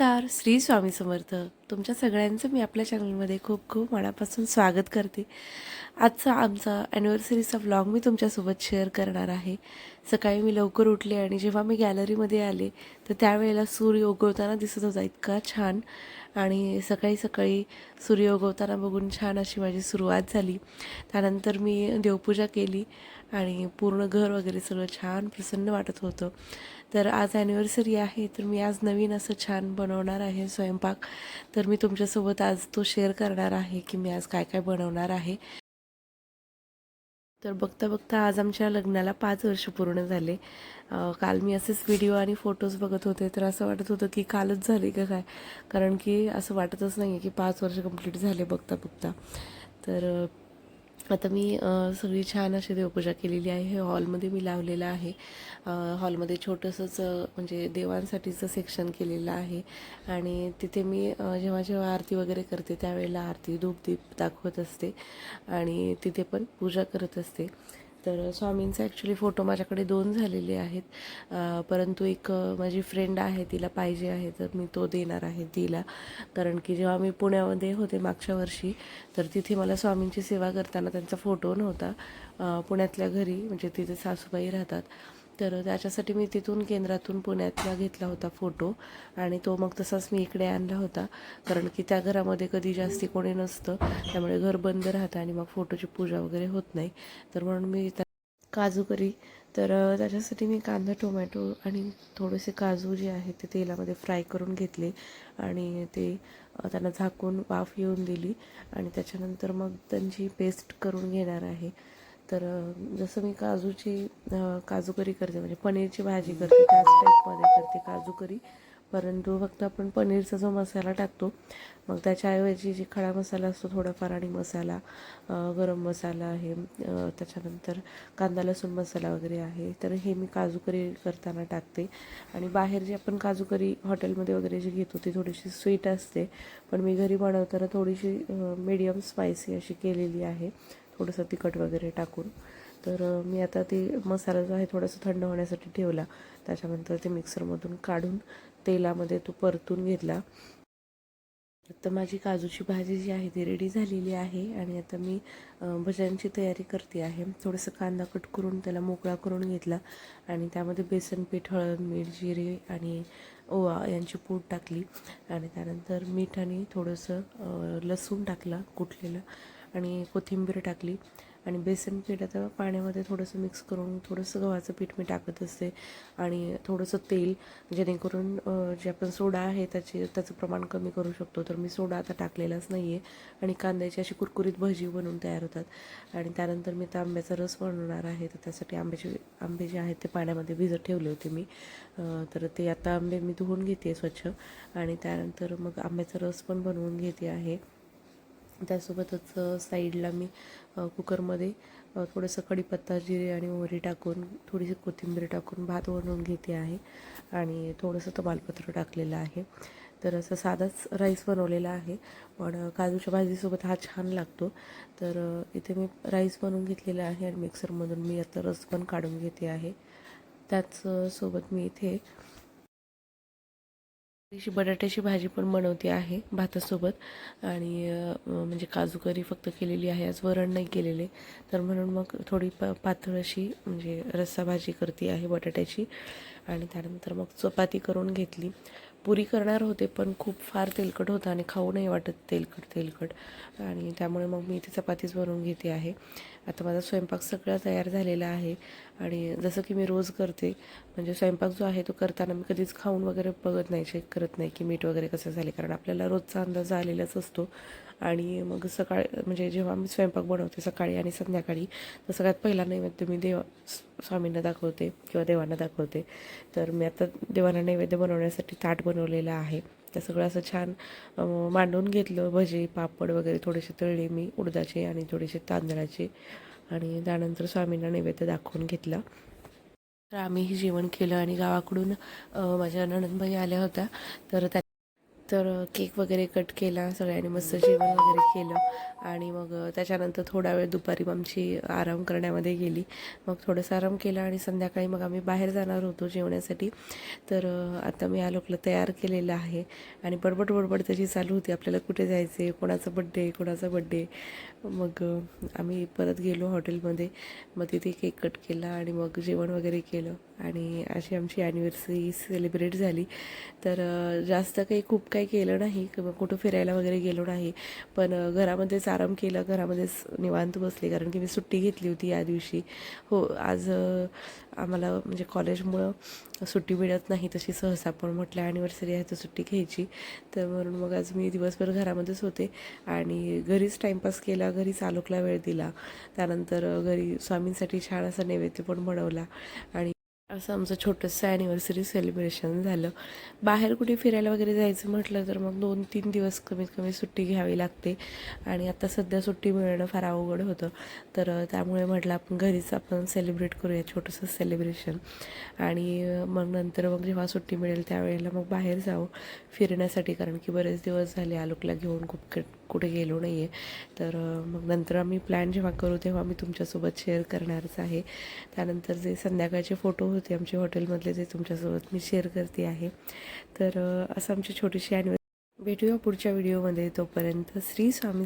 नमस्कार श्री स्वामी समर्थ. तुमच्या सगळ्यांचं मी आपल्या चॅनलमध्ये खूप खूप मनापासून स्वागत करते. आजचा आमचा ॲनिव्हर्सरीचा व्लॉग मी तुमच्यासोबत शेअर करणार आहे. सकाळी मी लवकर उठले आणि जेव्हा मी गॅलरीमध्ये आले तर त्यावेळेला सूर्य उगवताना दिसत होता. इतका छान. आणि सकाळी सकाळी सूर्य उगवताना बघून छान अशी माझी सुरुवात झाली. त्यानंतर मी देवपूजा केली. आणि पूर्ण घर वगैरे सगळं छान प्रसन्न वाटत होतं. तर आज ॲनिव्हर्सरी आहे तर मी आज नवीन असं छान बनवणार आहे स्वयंपाक. तर मी तुमच्यासोबत आज तो शेअर करणार आहे की मी आज काय काय बनवणार आहे. तर बघता बघता आज आमच्या लग्नाला पाच वर्ष पूर्ण झाले. काल मी असेच व्हिडिओ आणि फोटोज बघत होते तर असं वाटत होतं की कालच झाले का काय? कारण की असं वाटतच नाही आहे की पाच वर्ष कंप्लीट झाले बघता बघता तर आता मी सगळी छान अशी देवपूजा केलेली आहे. हे हॉलमध्ये मी लावलेलं आहे. हॉलमध्ये छोटंसंच म्हणजे देवांसाठीचं सेक्शन केलेलं आहे. आणि तिथे मी जेव्हा जेव्हा आरती वगैरे करते त्यावेळेला आरती धूपदीप दाखवत असते. आणि तिथे पण पूजा करत असते. तर स्वामींचे ॲक्च्युली फोटो माझ्याकडे दोन झालेले आहेत. परंतु एक माझी फ्रेंड आहे तिला पाहिजे आहे तर मी तो देणार आहे तिला. कारण की जेव्हा मी पुण्यामध्ये होते मागच्या वर्षी तर तिथे मला स्वामींची सेवा करताना त्यांचा फोटो नव्हता. पुण्यातल्या घरी म्हणजे तिथे सासूबाई राहतात. तर त्याच्यासाठी मी तिथून केंद्रातून पुण्यातला घेतला होता फोटो. आणि तो मग तसाच मी इकडे आणला होता. कारण की त्या घरामध्ये कधी जास्ती कोणी नसतं. त्यामुळे घर बंद राहतं आणि मग फोटोची पूजा वगैरे होत नाही. तर म्हणून मी त्या काजू करी. तर त्याच्यासाठी मी कांदा टोमॅटो आणि थोडेसे काजू जे आहेत ते तेलामध्ये फ्राय करून घेतले. आणि ते त्यांना झाकून वाफ येऊन दिली. आणि त्याच्यानंतर मग त्यांची पेस्ट करून घेणार आहे. तर जसं मी काजूची काजू करी करते म्हणजे पनीरची भाजी करते त्याच टाईपमध्ये करते काजू करी. परंतु फक्त आपण पनीरचा जो मसाला टाकतो मग त्याच्याऐवजी जे खडा मसाला असतो थोडाफार आणि मसाला गरम मसाला आहे त्याच्यानंतर कांदा लसूण मसाला वगैरे आहे तर हे मी काजू करी करताना टाकते. आणि बाहेर जे आपण काजू करी हॉटेलमध्ये वगैरे जी घेतो ती थोडीशी स्वीट असते पण मी घरी बनवताना थोडीशी मीडियम स्पायसी अशी केलेली आहे. थोडंसं तिखट वगैरे टाकून. तर मी आता ते मसाला जो आहे थोडासा थंड होण्यासाठी ठेवला. त्याच्यानंतर ते मिक्सरमधून काढून तेलामध्ये तो परतून घेतला. तर माझी काजूची भाजी जी आहे ती रेडी झालेली आहे आणि आता मी भज्यांची तयारी करते आहे. थोडंसं कांदा कट करून त्याला मोकळा करून घेतला आणि त्यामध्ये बेसन पीठ हळद मीठ जिरे आणि ओवा यांची पूड टाकली. आणि त्यानंतर मीठ आणि थोडंसं लसूण टाकला कुठलेलं आणि कोथिंबीर टाकली. आणि बेसन पीठ आता पाण्यामध्ये थोडंसं मिक्स करून थोडंसं गव्हाचं पीठ मी टाकत असते. आणि थोडंसं तेल जेणेकरून जे आपण सोडा आहे त्याचे त्याचं प्रमाण कमी करू शकतो. तर मी सोडा आता टाकलेलाच नाही आहे आणि कांद्याची अशी कुरकुरीत भजी बनवून तयार होतात. आणि त्यानंतर मी आता आंब्याचा रस बनवणार आहे. तर त्यासाठी आंब्याचे आंबे जे आहेत ते पाण्यामध्ये भिजत ठेवले होते मी. तर ते आता आंबे मी धुवून घेते स्वच्छ. आणि त्यानंतर मग आंब्याचा रस पण बनवून घेते आहे. त्यासोबतच साईडला मी कुकरमध्ये थोडंसं कढीपत्ता जिरे आणि मोहरी टाकून थोडीशी कोथिंबीर टाकून भात बनवून घेते आहे. आणि थोडंसं तमालपत्र टाकलेलं आहे. तर असं साधाच राईस बनवलेला आहे. पण काजूच्या भाजीसोबत हा छान लागतो. तर इथे मी राईस बनवून घेतलेला आहे आणि मिक्सरमधून मी आता रस पण काढून घेते आहे. त्याच सोबत मी इथे अशी बटाट्याची भाजी पण बनवते आहे भातासोबत. आणि म्हणजे काजू करी फक्त केलेली आहे आज वरण नाही केलेले. तर म्हणून मग थोडी प पातळ अशी म्हणजे रस्सा भाजी करते आहे बटाट्याची. आणि त्यानंतर मग चपाती करून घेतली. पुरी करणार होते पण खूप फार तेलकट होतं आणि खाऊ नाही वाटत तेलकट तेलकट. आणि त्यामुळे मग मी इथे चपातीच बनवून घेते आहे. आता माझा स्वयंपाक सगळा तयार झालेला आहे. आणि जसं की मी रोज करते म्हणजे स्वयंपाक जो आहे तो करताना मी कधीच खाऊन वगैरे बघत नाही चेक करत नाही की मीठ वगैरे कसं झाले. कारण आपल्याला रोजचा अंदाज आलेलाच असतो. आणि मग सकाळ म्हणजे जेव्हा मी स्वयंपाक बनवते सकाळी आणि संध्याकाळी तर सगळ्यात पहिला नैवेद्य मी देवा स्वामींना दाखवते किंवा देवांना दाखवते. तर मी आता देवांना नैवेद्य बनवण्यासाठी ताट बनवलेलं आहे. ते सगळं असं छान मांडून घेतलं. भजी पापड वगैरे थोडेसे तळले मी उडदाचे आणि थोडेसे तांदळाचे. आणि त्यानंतर स्वामींना नैवेद्य दाखवून घेतला. तर आम्हीही जेवण केलं आणि गावाकडून माझ्या नणंदबाई आल्या होत्या. तर त्या तर केक वगैरे कट केला सगळ्यांनी मस्त जेवण वगैरे केलं आणि मग त्याच्यानंतर थोडा वेळ दुपारी मग आमची आराम करण्यामध्ये गेली. मग थोडंसं आराम केला आणि संध्याकाळी मग आम्ही बाहेर जाणार होतो जेवण्यासाठी. तर आता मी आलोकला तयार केलेलं आहे आणि बडबड बडबड त्याची चालू होती. आपल्याला कुठे जायचे कोणाचा बड्डे कोणाचा बड्डे मग आम्ही परत गेलो हॉटेलमध्ये मग तिथे केक कट केला आणि मग जेवण वगैरे केलं. आणि अशी आमची ॲनिव्हर्सरी सेलिब्रेट झाली. तर जास्त काही खूप काही केलं नाही. किंवा कुठं फिरायला वगैरे गेलो नाही. पण घरामध्येच आराम केला. घरामध्येच निवांत बसले. कारण की मी सुट्टी घेतली होती या दिवशी. हो आज आम्हाला म्हणजे कॉलेजमुळं सुट्टी मिळत नाही तशी सहसा. पण म्हटलं ॲनिव्हर्सरी आहे तर सुट्टी घ्यायची. तर म्हणून मग आज मी दिवसभर घरामध्येच होते. आणि घरीच टाईमपास केला. घरीच आलोकला वेळ दिला. त्यानंतर घरी स्वामींसाठी छान असा नैवेद्य पण बनवला. आणि असं आमचं छोटंसं ॲनिव्हर्सरी सेलिब्रेशन झालं. बाहेर कुठे फिरायला वगैरे जायचं म्हटलं तर मग दोन तीन दिवस कमीत कमी सुट्टी घ्यावी लागते. आणि आता सध्या सुट्टी मिळणं फार अवघड होतं. तर त्यामुळे म्हटलं आपण घरीच आपण सेलिब्रेट करूया छोटंसं सेलिब्रेशन आणि मग नंतर मग जेव्हा सुट्टी मिळेल त्यावेळेला मग बाहेर जाऊ फिरण्यासाठी. कारण की बरेच दिवस झाले आलोकला घेऊन खूप कुठे गेलो नाही आहे तर मग नंतर आम्ही प्लॅन जेव्हा करू तेव्हा मी तुमच्यासोबत शेअर करणारच आहे. त्यानंतर जे संध्याकाळचे फोटो होते आमचे हॉटेलमधले ते तुमच्यासोबत मी शेअर करते आहे. तर असं आमची छोटीशी ॲनिव्हर्सरी भेटूया पुढच्या व्हिडिओमध्ये तोपर्यंत श्री स्वामी